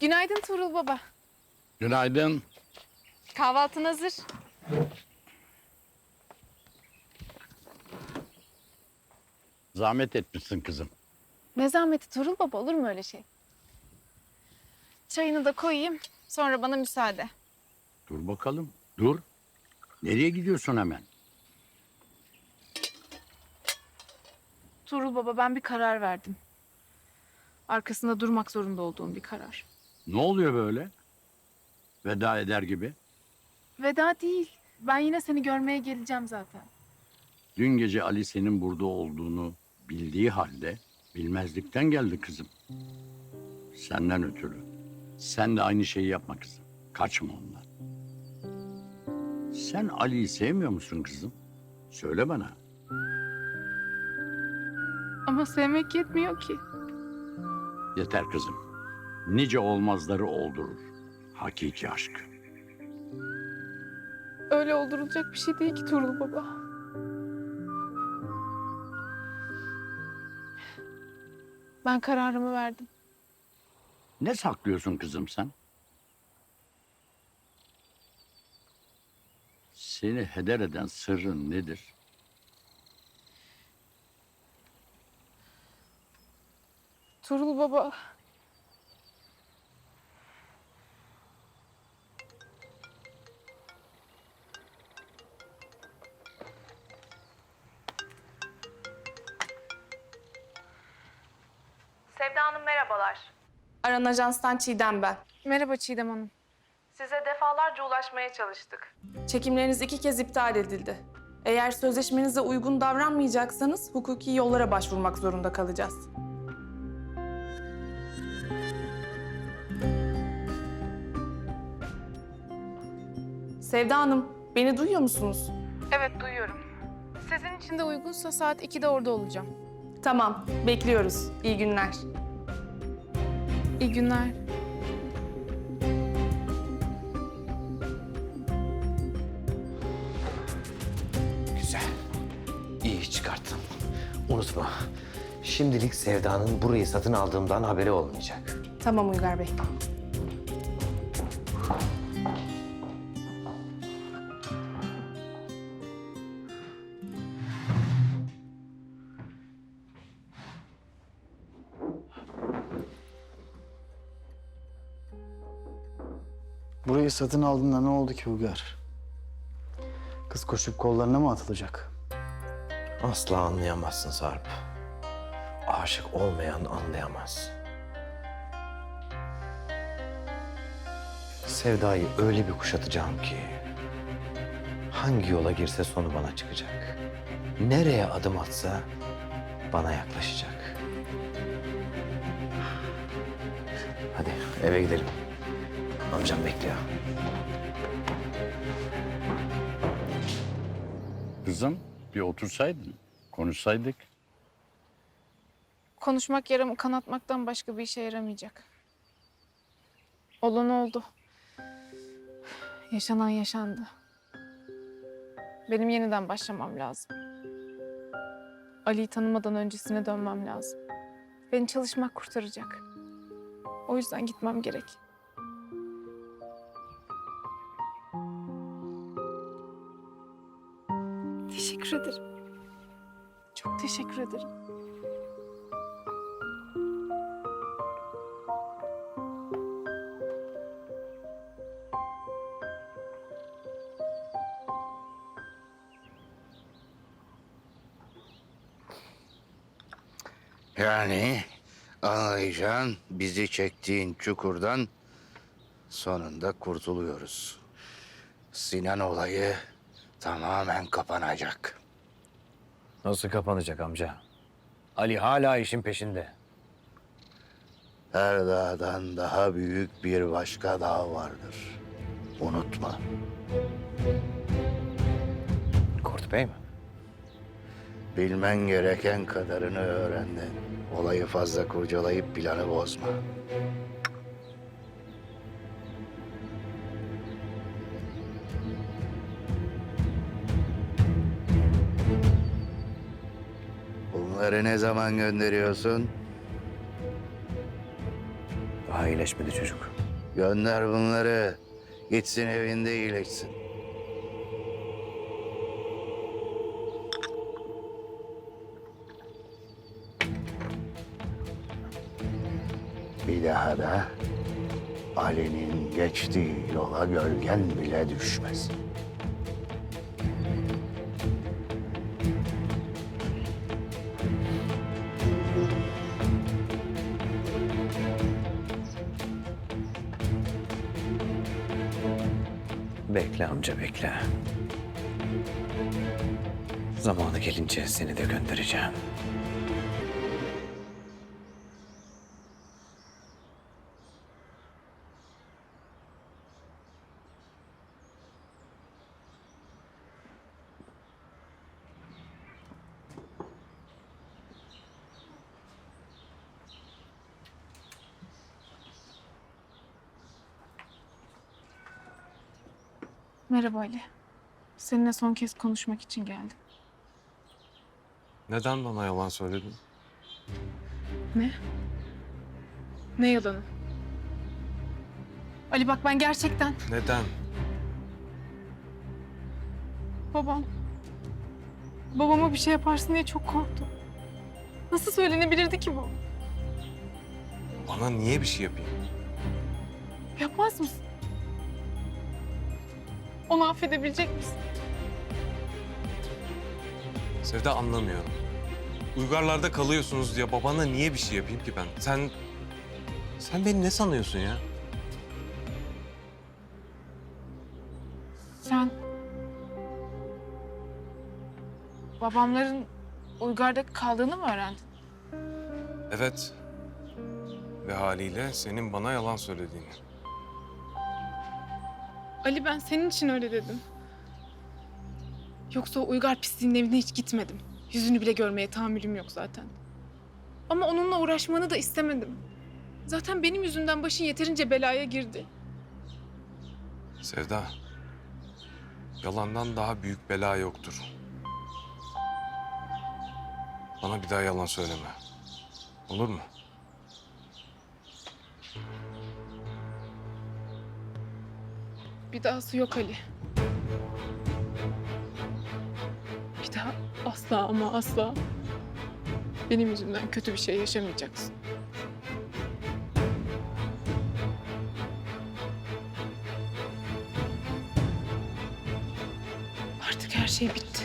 Günaydın Tuğrul Baba. Günaydın. Kahvaltın hazır. Zahmet etmişsin kızım. Ne zahmeti Tuğrul Baba olur mu öyle şey? Çayını da koyayım. Sonra bana müsaade. Dur bakalım. Dur. Nereye gidiyorsun hemen? Tuğrul Baba ben bir karar verdim. Arkasında durmak zorunda olduğum bir karar. Ne oluyor böyle? Veda eder gibi. Veda değil. Ben yine seni görmeye geleceğim zaten. Dün gece Ali senin burada olduğunu bildiği halde bilmezlikten geldi kızım. Senden ötürü. Sen de aynı şeyi yapma kızım. Kaçma ondan. Sen Ali'yi sevmiyor musun kızım? Söyle bana. Ama sevmek yetmiyor ki. Yeter kızım. Nice olmazları oldurur. Hakiki aşk. Öyle oldurulacak bir şey değil ki Tuğrul Baba. Ben kararımı verdim. Ne saklıyorsun kızım sen? Seni heder eden sırrın nedir? Tuğrul Baba. Sevda Hanım merhabalar. Aran Ajans'tan Çiğdem ben. Merhaba Çiğdem Hanım. Size defalarca ulaşmaya çalıştık. Çekimleriniz iki kez iptal edildi. Eğer sözleşmenize uygun davranmayacaksanız hukuki yollara başvurmak zorunda kalacağız. Sevda Hanım, beni duyuyor musunuz? Evet duyuyorum. Sizin için de uygunsa saat 2'de orada olacağım. Tamam, bekliyoruz. İyi günler. İyi günler. Güzel. İyi çıkarttın. Unutma. Şimdilik Sevda'nın burayı satın aldığımdan haberi olmayacak. Tamam Uygar Bey. Burayı satın aldığında ne oldu ki Uygar? Kız koşup kollarına mı atılacak? Asla anlayamazsın Sarp. Aşık olmayan anlayamaz. Sevda'yı öyle bir kuşatacağım ki... ...hangi yola girse sonu bana çıkacak. Nereye adım atsa bana yaklaşacak. Hadi eve gidelim. Amcam bekliyor. Kızım bir otursaydın, konuşsaydık. Konuşmak yaramı kanatmaktan başka bir işe yaramayacak. Olan oldu. Yaşanan yaşandı. Benim yeniden başlamam lazım. Ali'yi tanımadan öncesine dönmem lazım. Beni çalışmak kurtaracak. O yüzden gitmem gerek. Teşekkür ederim. Çok teşekkür ederim. Yani anlayacağın bizi çektiğin çukurdan sonunda kurtuluyoruz. Sinan olayı tamamen kapanacak. Nasıl kapanacak amca? Ali hala işin peşinde. Her dağdan daha büyük bir başka dağ vardır. Unutma. Kurt Bey mi? Bilmen gereken kadarını öğrendin. Olayı fazla kurcalayıp planı bozma. Bunları ne zaman gönderiyorsun? Daha iyileşmedi çocuk. Gönder bunları. Gitsin evinde iyileşsin. Bir daha da Ali'nin geçtiği yola gölgen bile düşmez. Bekle amca bekle. Zamanı gelince seni de göndereceğim. Merhaba Ali. Seninle son kez konuşmak için geldim. Neden bana yalan söyledin? Ne? Ne yalanı? Ali bak ben gerçekten Neden? babam. Babama bir şey yaparsın diye çok korktum. Nasıl söylenebilirdi ki bu? Bana niye bir şey yapayım? Yapmaz mısın? Onu affedebilecek misin? Sevda anlamıyorum. Uygarlarda kalıyorsunuz diye babana niye bir şey yapayım ki ben? Sen... Sen beni ne sanıyorsun ya? Sen... Babamların Uygar'da kaldığını mı öğrendin? Evet. Ve haliyle senin bana yalan söylediğini. Ali ben senin için öyle dedim. Yoksa o Uygar pisliğinin evine hiç gitmedim. Yüzünü bile görmeye tahammülüm yok zaten. Ama onunla uğraşmanı da istemedim. Zaten benim yüzümden başın yeterince belaya girdi. Sevda. Yalandan daha büyük bela yoktur. Bana bir daha yalan söyleme. Olur mu? Bir dahası yok Ali. Bir daha asla ama asla benim yüzümden kötü bir şey yaşamayacaksın. Artık her şey bitti.